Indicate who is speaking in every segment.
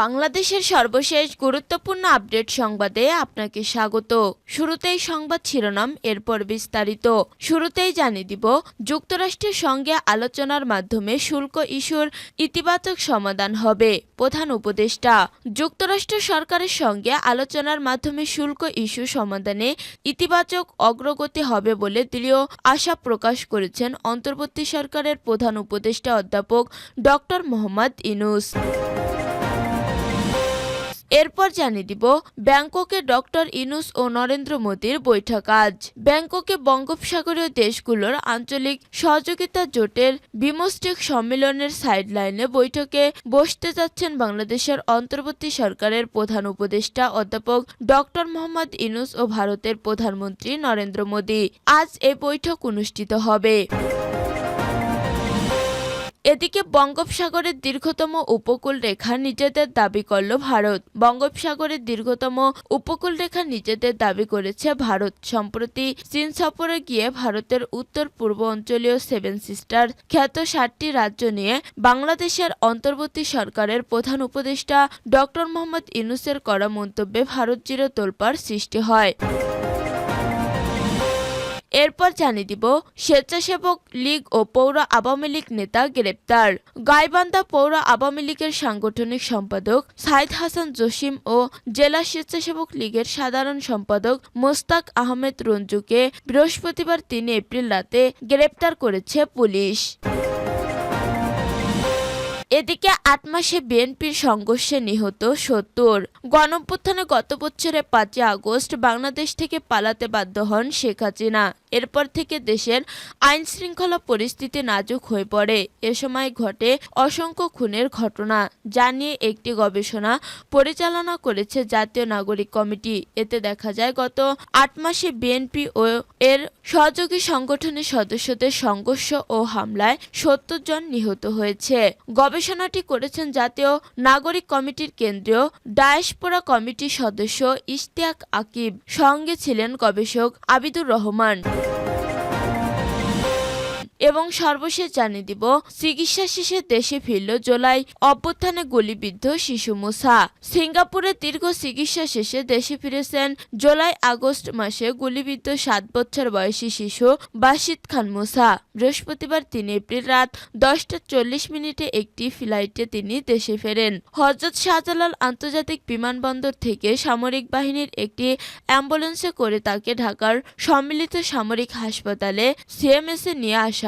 Speaker 1: বাংলাদেশের সর্বশেষ গুরুত্বপূর্ণ আপডেট সংবাদে আপনাকে স্বাগত। শুরুতেই সংবাদ শিরোনাম, এরপর বিস্তারিত। শুরুতেই জানিয়ে দিব, যুক্তরাষ্ট্রের সঙ্গে আলোচনার মাধ্যমে শুল্ক ইস্যুর ইতিবাচক সমাধান হবে, প্রধান উপদেষ্টা। যুক্তরাষ্ট্র সরকারের সঙ্গে আলোচনার মাধ্যমে শুল্ক ইস্যু সমাধানে ইতিবাচক অগ্রগতি হবে বলে দৃঢ় আশা প্রকাশ করেছেন অন্তর্বর্তী সরকারের প্রধান উপদেষ্টা অধ্যাপক ডক্টর মোহাম্মদ ইনুস। এরপর জানিয়ে দিব ব্যাংককে ডক্টর ইনুস ও নরেন্দ্র মোদীর বৈঠক আজ। ব্যাংককে বঙ্গোপসাগরীয় দেশগুলোর আঞ্চলিক সহযোগিতা জোটের বিমস্টেক সম্মেলনের সাইডলাইনে বৈঠকে বসতে যাচ্ছেন বাংলাদেশের অন্তর্বর্তী সরকারের প্রধান উপদেষ্টা অধ্যাপক ডক্টর মোহাম্মদ ইনুস ও ভারতের প্রধানমন্ত্রী নরেন্দ্র মোদী। আজ এই বৈঠক অনুষ্ঠিত হবে। এদিকে বঙ্গোপসাগরের দীর্ঘতম উপকূল রেখা নিজেদের দাবি করল ভারত। বঙ্গোপসাগরের দীর্ঘতম উপকূল রেখা নিজেদের দাবি করেছে ভারত। সম্প্রতি চীন সফরে গিয়ে ভারতের উত্তর পূর্ব অঞ্চলীয় সেভেন সিস্টার খ্যাত সাতটি রাজ্য নিয়ে বাংলাদেশের অন্তর্বর্তী সরকারের প্রধান উপদেষ্টা ডক্টর মোহাম্মদ ইনুসের করা মন্তব্যে ভারত জিরো তোলপাড় সৃষ্টি হয়। এরপর জানিয়ে দিব, স্বেচ্ছাসেবক লীগ ও পৌর আওয়ামী লীগ নেতা গ্রেপ্তার। গাইবান্ধা পৌর আওয়ামী লীগের সাংগঠনিক সম্পাদক সাইদ হাসান জসিম ও জেলা স্বেচ্ছাসেবক লীগের সাধারণ সম্পাদক মোস্তাক আহমেদ রঞ্জুকে বৃহস্পতিবার তিন এপ্রিল রাতে গ্রেপ্তার করেছে পুলিশ। এদিকে আট মাসে বিএনপির সংঘর্ষে নিহত সত্তর। গণঅভ্যুত্থানে গত বছরের পাঁচই আগস্ট বাংলাদেশ থেকে পালাতে বাধ্য হন শেখ হাসিনা। এরপর থেকে দেশের আইন শৃঙ্খলা পরিস্থিতি নাজুক হয়ে পড়ে। এ সময় ঘটে অসংখ্য খুনের ঘটনা, যা নিয়ে একটি গবেষণা পরিচালনা করেছে জাতীয় নাগরিক কমিটি। এতে দেখা যায়, গত আট মাসে বিএনপি ও এর সহযোগী সংগঠনের সদস্যদের সংঘর্ষ ও হামলায় সত্তর জন নিহত হয়েছে। গবেষণাটি করেছেন জাতীয় নাগরিক কমিটির কেন্দ্রীয় ডায়াসপোরা কমিটির সদস্য ইশতিয়াক আকিব। সঙ্গে ছিলেন গবেষক আবিদুর রহমান। এবং সর্বশেষ জানিয়ে দিব, চিকিৎসা শেষে দেশে ফিরল জুলাই অভ্যুত্থানে গুলিবিদ্ধ শিশু মুসা। সিঙ্গাপুরে দীর্ঘ চিকিৎসা শেষে দেশে ফিরেছেন জুলাই আগস্ট মাসে গুলিবিদ্ধ সাত বছর বয়সী শিশু বাসিদ খান মুসা। বৃহস্পতিবার তিন এপ্রিল রাত দশটা চল্লিশ মিনিটে একটি ফ্লাইটে তিনি দেশে ফেরেন। হজরত শাহজালাল আন্তর্জাতিক বিমানবন্দর থেকে সামরিক বাহিনীর একটি অ্যাম্বুলেন্সে করে তাকে ঢাকার সম্মিলিত সামরিক হাসপাতালে সিএমএস নিয়ে আসা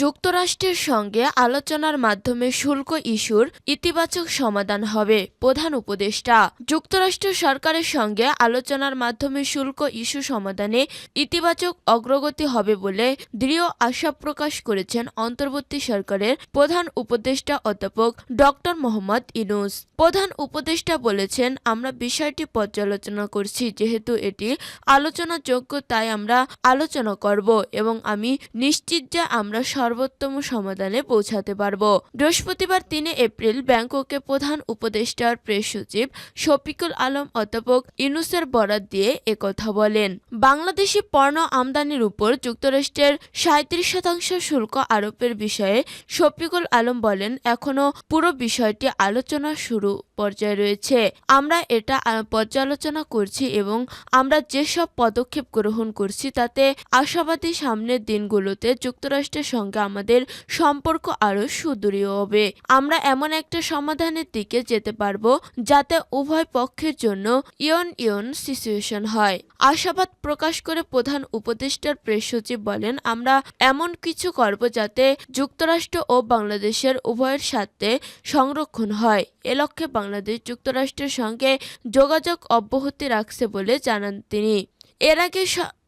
Speaker 1: যুক্তরাষ্ট্রের সঙ্গে আলোচনার মাধ্যমে শুল্ক ইস্যুর ইতিবাচক সমাধান হবে, প্রধান উপদেষ্টা। যুক্তরাষ্ট্র সরকারের সঙ্গে আলোচনার মাধ্যমে শুল্ক ইস্যু সমাধানে ইতিবাচক অগ্রগতি হবে বলে দৃঢ় আশা প্রকাশ করেছেন অন্তর্বর্তী সরকারের প্রধান উপদেষ্টা অধ্যাপক ডক্টর মোহাম্মদ ইনুস প্রধান উপদেষ্টা বলেছেন, আমরা বিষয়টি পর্যালোচনা করছি, যেহেতু এটি আলোচনাযোগ্য, তাই আমরা আলোচনা করব এবং আমি নিশ্চিত যে আমরা সর্বোত্তম সমাধানে পৌঁছাতে পারব। বৃহস্পতিবার তিন এপ্রিল ব্যাংককে প্রধান উপদেষ্টার প্রেস সচিব শফিকুল আলম অধ্যাপক ইউনুসের বরাত দিয়ে একথা বলেন। বাংলাদেশি পণ্য আমদানির উপর যুক্তরাষ্ট্রের সাঁত্রিশ শতাংশ শুল্ক আরোপের বিষয়ে শফিকুল আলম বলেন এখনও পুরো বিষয়টি আলোচনা শুরু পর্যায়ে রয়েছে। আমরা এটা পর্যালোচনা করছি এবং আমরা যেসব পদক্ষেপ গ্রহণ করছি তাতে আশাবাদী সামনের দিনগুলোতে যুক্তরাষ্ট্রের সঙ্গে আমাদের সম্পর্ক আরও সুদৃঢ় হবে। আমরা এমন একটা সমাধানের দিকে যেতে পারব যাতে উভয় পক্ষের জন্য ইয়ন ইয়ন সিচুয়েশন হয়। আশাবাদ প্রকাশ করে প্রধান উপদেষ্টার প্রেস সচিব বলেন, আমরা এমন কিছু করব যাতে যুক্তরাষ্ট্র ও বাংলাদেশের উভয়ের স্বার্থে সংরক্ষণ হয়। এ লক্ষ্যে বাংলাদেশ যুক্তরাষ্ট্রের সঙ্গে যোগাযোগ অব্যাহত রাখছে বলে জানান তিনি। এর আগে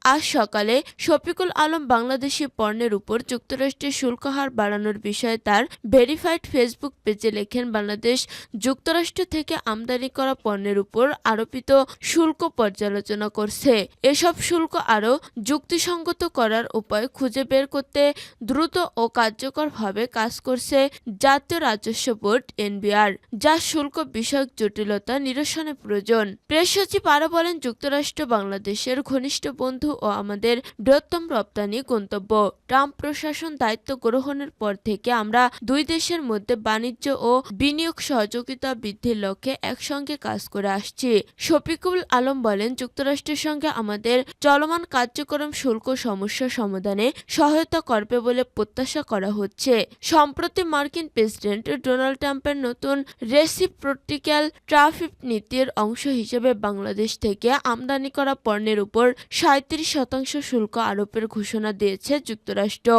Speaker 1: আজ সকালে শফিকুল আলম বাংলাদেশি পণ্যের উপর যুক্তরাষ্ট্রের শুল্ক হার বাড়ানোর বিষয়ে তার ভেরিফাইড ফেসবুক পেজে লেখেন, বাংলাদেশ যুক্তরাষ্ট্র থেকে আমদানি করা পণ্যের উপর আরোপিত শুল্ক পর্যালোচনা করছে। এসব শুল্ক আরও যুক্তিসঙ্গত করার উপায় খুঁজে বের করতে দ্রুত ও কার্যকরভাবে কাজ করছে জাতীয় রাজস্ব বোর্ড, এনবিআর, যা শুল্ক বিষয়ক জটিলতা নিরসনে প্রয়োজন। প্রেস সচিব আরও বলেন, যুক্তরাষ্ট্র বাংলাদেশের ঘনিষ্ঠ বন্ধু ও আমাদের বৃহত্তম রপ্তানি গন্তব্য। ট্রাম্প প্রশাসন দায়িত্ব গ্রহণের পর থেকে আমরা দুই দেশের মধ্যে বাণিজ্য ও বিনিয়োগ সহযোগিতা বৃদ্ধির লক্ষ্যে একসঙ্গে কাজ করে আসছি। শফিকুল আলম বলেন, যুক্তরাষ্ট্রের সঙ্গে আমাদের চলমান কার্যক্রম শুল্ক সমস্যা সমাধানে সহায়তা করবে বলে প্রত্যাশা করা হচ্ছে। সম্প্রতি মার্কিন প্রেসিডেন্ট ডোনাল্ড ট্রাম্পের নতুন রেসিপ্রোটিক্যাল ট্রাফিক নীতির অংশ হিসেবে বাংলাদেশ থেকে আমদানি করা পণ্যের উপর সাঁত্রিশ শতাংশ শুল্ক আরোপের ঘোষণা দিয়েছে যুক্তরাষ্ট্র।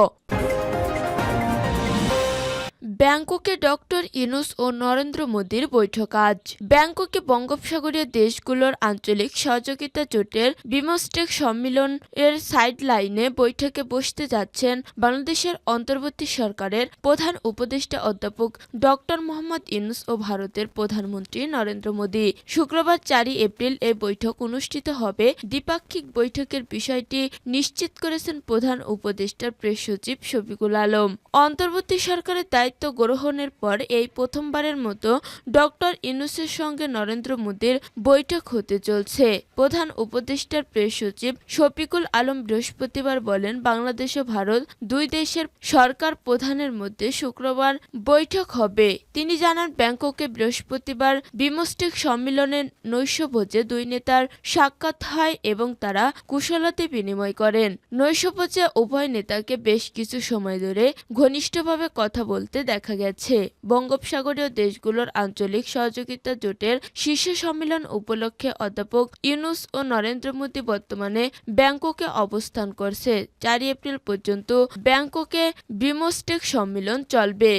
Speaker 1: ব্যাংককে ডক্টর ইনুস ও নরেন্দ্র মোদীর বৈঠক আজ। ব্যাংককে বঙ্গোপসাগরীয় দেশগুলোর আঞ্চলিক সহযোগিতা জোটের বিমস্টেক সম্মেলন এর সাইড লাইনে বৈঠকে বসতে যাচ্ছেন বাংলাদেশের অন্তর্বর্তী সরকারের প্রধান উপদেষ্টা অধ্যাপক ডক্টর মোহাম্মদ ইনুস ও ভারতের প্রধানমন্ত্রী নরেন্দ্র মোদী। শুক্রবার চারই এপ্রিল এই বৈঠক অনুষ্ঠিত হবে। দ্বিপাক্ষিক বৈঠকের বিষয়টি নিশ্চিত করেছেন প্রধান উপদেষ্টার প্রেস সচিব শফিকুল আলম। অন্তর্বর্তী সরকারের দায়িত্ব গ্রহণের পর এই প্রথমবারের মতো ডক্টর ইনুসের সঙ্গে নরেন্দ্র মোদীর বৈঠক হতে চলছে। প্রধান উপদেষ্টার প্রেস সচিব শফিকুল আলম বৃহস্পতিবার বলেন, বাংলাদেশ ও ভারত দুই দেশের সরকার প্রধানের মধ্যে শুক্রবার বৈঠক হবে। তিনি জানান, ব্যাংককে বৃহস্পতিবার বিমস্টেক সম্মেলনের নৈশভোজে দুই নেতার সাক্ষাৎ হয় এবং তারা কুশলতে বিনিময় করেন। নৈশভোজে উভয় নেতাকে বেশ কিছু সময় ধরে ঘনিষ্ঠভাবে কথা বলতে দেখা গেছে। বঙ্গোপসাগরীয় দেশগুলোর আঞ্চলিক সহযোগিতা জোটের শীর্ষ সম্মেলন উপলক্ষে অধ্যাপক ইউনুস ও নরেন্দ্র মোদী বর্তমানে ব্যাংককে অবস্থান করছে। চারই এপ্রিল পর্যন্ত ব্যাংককে বিমস্টেক সম্মেলন চলবে।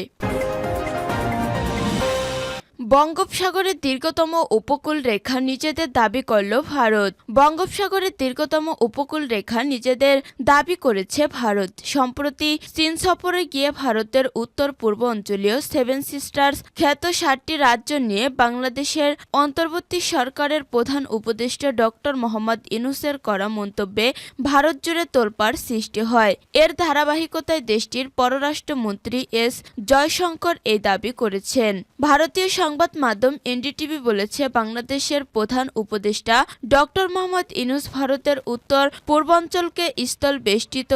Speaker 1: বঙ্গোপসাগরের দীর্ঘতম উপকূল রেখা নিজেদের দাবি করল ভারত। বঙ্গোপসাগরের দীর্ঘতম উপকূল রেখা নিজেদের দাবি করেছে ভারত। সম্প্রতি চীন সফরে গিয়ে ভারতের উত্তর পূর্ব অঞ্চলীয় সেভেন সিস্টার্স খ্যাত সাতটি রাজ্য নিয়ে বাংলাদেশের অন্তর্বর্তী সরকারের প্রধান উপদেষ্টা ডক্টর মোহাম্মদ ইনুসের করা মন্তব্যে ভারত জুড়ে তোলপাড় সৃষ্টি হয়। এর ধারাবাহিকতায় দেশটির পররাষ্ট্রমন্ত্রী এস জয়শঙ্কর এই দাবি করেছেন। ভারতীয় সংবাদ মাধ্যম এনডিটিভি বলেছে, বাংলাদেশের প্রধান উপদেষ্টা ডক্টর মোহাম্মদ ইনুস ভারতের উত্তর পূর্বাঞ্চলকে স্থল বেষ্টিত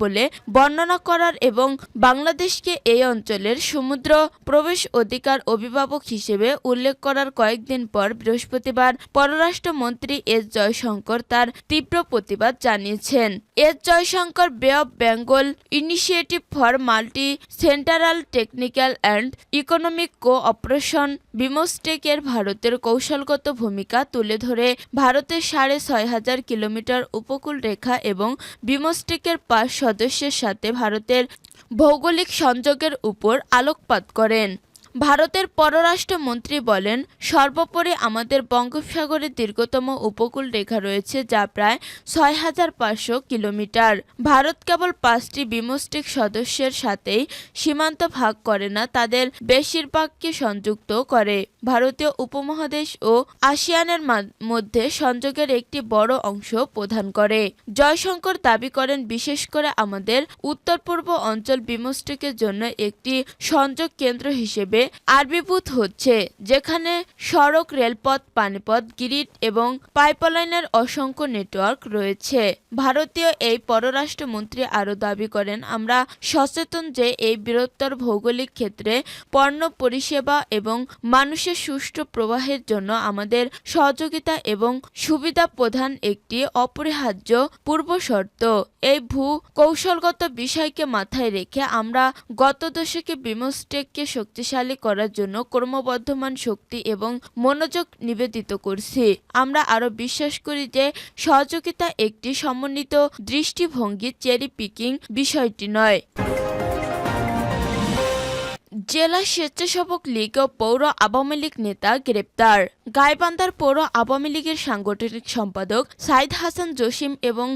Speaker 1: বলে বর্ণনা করার এবং বাংলাদেশকে এই অঞ্চলের সমুদ্র প্রবেশ অধিকার অভিভাবক হিসেবে উল্লেখ করার কয়েকদিন পর বৃহস্পতিবার পররাষ্ট্রমন্ত্রী এস জয়শঙ্কর তার তীব্র প্রতিবাদ জানিয়েছেন। S Jaishankar Bay of Bengal initiative for multi sectoral technical and economic cooperation বিমস্টেকের ভারতের কৌশলগত ভূমিকা তুলে ধরে ভারতের সাড়ে ছয় হাজার কিলোমিটার উপকূল রেখা এবং বিমস্টেকের পাঁচ সদস্যের সাথে ভারতের ভৌগোলিক সংযোগের উপর আলোকপাত করেন। ভারতের পররাষ্ট্রমন্ত্রী বলেন, সর্বোপরি আমাদের বঙ্গোপসাগরের দীর্ঘতম উপকূল রেখা রয়েছে যা প্রায় ছয় হাজার পাঁচশো কিলোমিটার। ভারত কেবল পাঁচটি বিমস্টেক সদস্যের সাথেই সীমান্ত ভাগ করে না, তাদের বেশিরভাগকে সংযুক্ত করে। ভারতীয় উপমহাদেশ ও আসিয়ানের মধ্যে সংযোগের একটি বড় অংশ প্রদান করে। জয়শঙ্কর দাবি করেন, বিশেষ করে আমাদের উত্তর পূর্ব অঞ্চল বিমস্টেকের জন্য একটি সংযোগ কেন্দ্র হিসেবে আবির্ভূত হচ্ছে, যেখানে সড়ক, রেলপথ, পানিপথ, গ্রিড এবং পাইপলাইনের অসংখ্য নেটওয়ার্ক রয়েছে। ভারতীয় এই পররাষ্ট্রমন্ত্রী আরও দাবি করেন, আমরা সচেতন যে এই বৃহত্তর ভৌগোলিক ক্ষেত্রে পণ্য পরিষেবা এবং মানুষের সুষ্ঠু প্রবাহের জন্য আমাদের সহযোগিতা এবং সুবিধা প্রধান একটি অপরিহার্য পূর্বশর্ত এই ভূ কৌশলগত বিষয়কে মাথায় রেখে আমরা গত দশকে বিমস্টেককে শক্তিশালী করার জন্য ক্রমবর্ধমান শক্তি এবং মনোযোগ নিবেদিত করছি। আমরা আরও বিশ্বাস করি যে সহযোগিতা একটি সমন্বিত দৃষ্টিভঙ্গি চেরি পিকিং বিষয়টি নয়। জেলা স্বেচ্ছাসেবক লীগ ও পৌর আওয়ামী লীগ নেতা গ্রেপ্তার। গাইবান্ধার পৌর আওয়ামী লীগের সাংগঠনিক সম্পাদক সাইদ হাসান জসিম এবং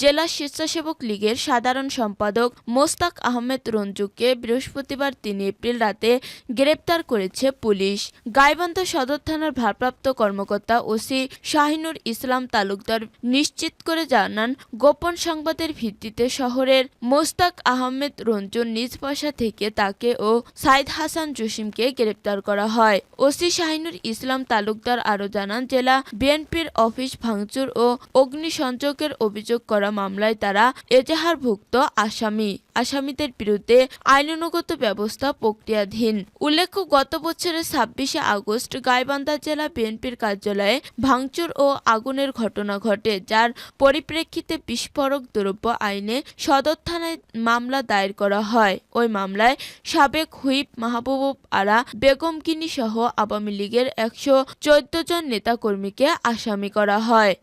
Speaker 1: জেলা স্বেচ্ছাসেবক লীগের সাধারণ সম্পাদক মোস্তাক আহমেদ রঞ্জুকে বৃহস্পতিবার তিন এপ্রিল রাতে গ্রেপ্তার করেছে পুলিশ। গাইবান্ধা সদর থানার ভারপ্রাপ্ত কর্মকর্তা ওসি শাহিনুর ইসলাম তালুকদার নিশ্চিত করে জানান, গোপন সংবাদের ভিত্তিতে শহরের মোস্তাক আহমেদ রঞ্জন নিজ বাসা থেকে তাকে ও সাইদ হাসান জসিমকে গ্রেপ্তার করা হয়। ওসি শাহিনুর ইসলাম তালুকদার আরও জানান, জেলা বিএনপির অফিস ভাঙচুর ও অগ্নিসংযোগের অভিযোগ করা মামলায় তারা এজাহারভুক্ত আসামি। আসামিদের বিরুদ্ধে আইনানুগত ব্যবস্থা প্রক্রিয়াধীন। উল্লেখ্য, গত বছরের ছাব্বিশে আগস্ট গাইবান্ধা জেলা বিএনপির কার্যালয়ে ভাঙচুর ও আগুনের ঘটনা ঘটে, যার পরিপ্রেক্ষিতে বিস্ফোরক দ্রব্য আইনে সদর থানায় মামলা দায়ের করা হয়। ওই মামলায় সাবেক হুইপ মাহবুব আরা, বেগম গিনি সহ আওয়ামী লীগের একশো চোদ্দ জন নেতাকর্মীকে আসামি করা হয়।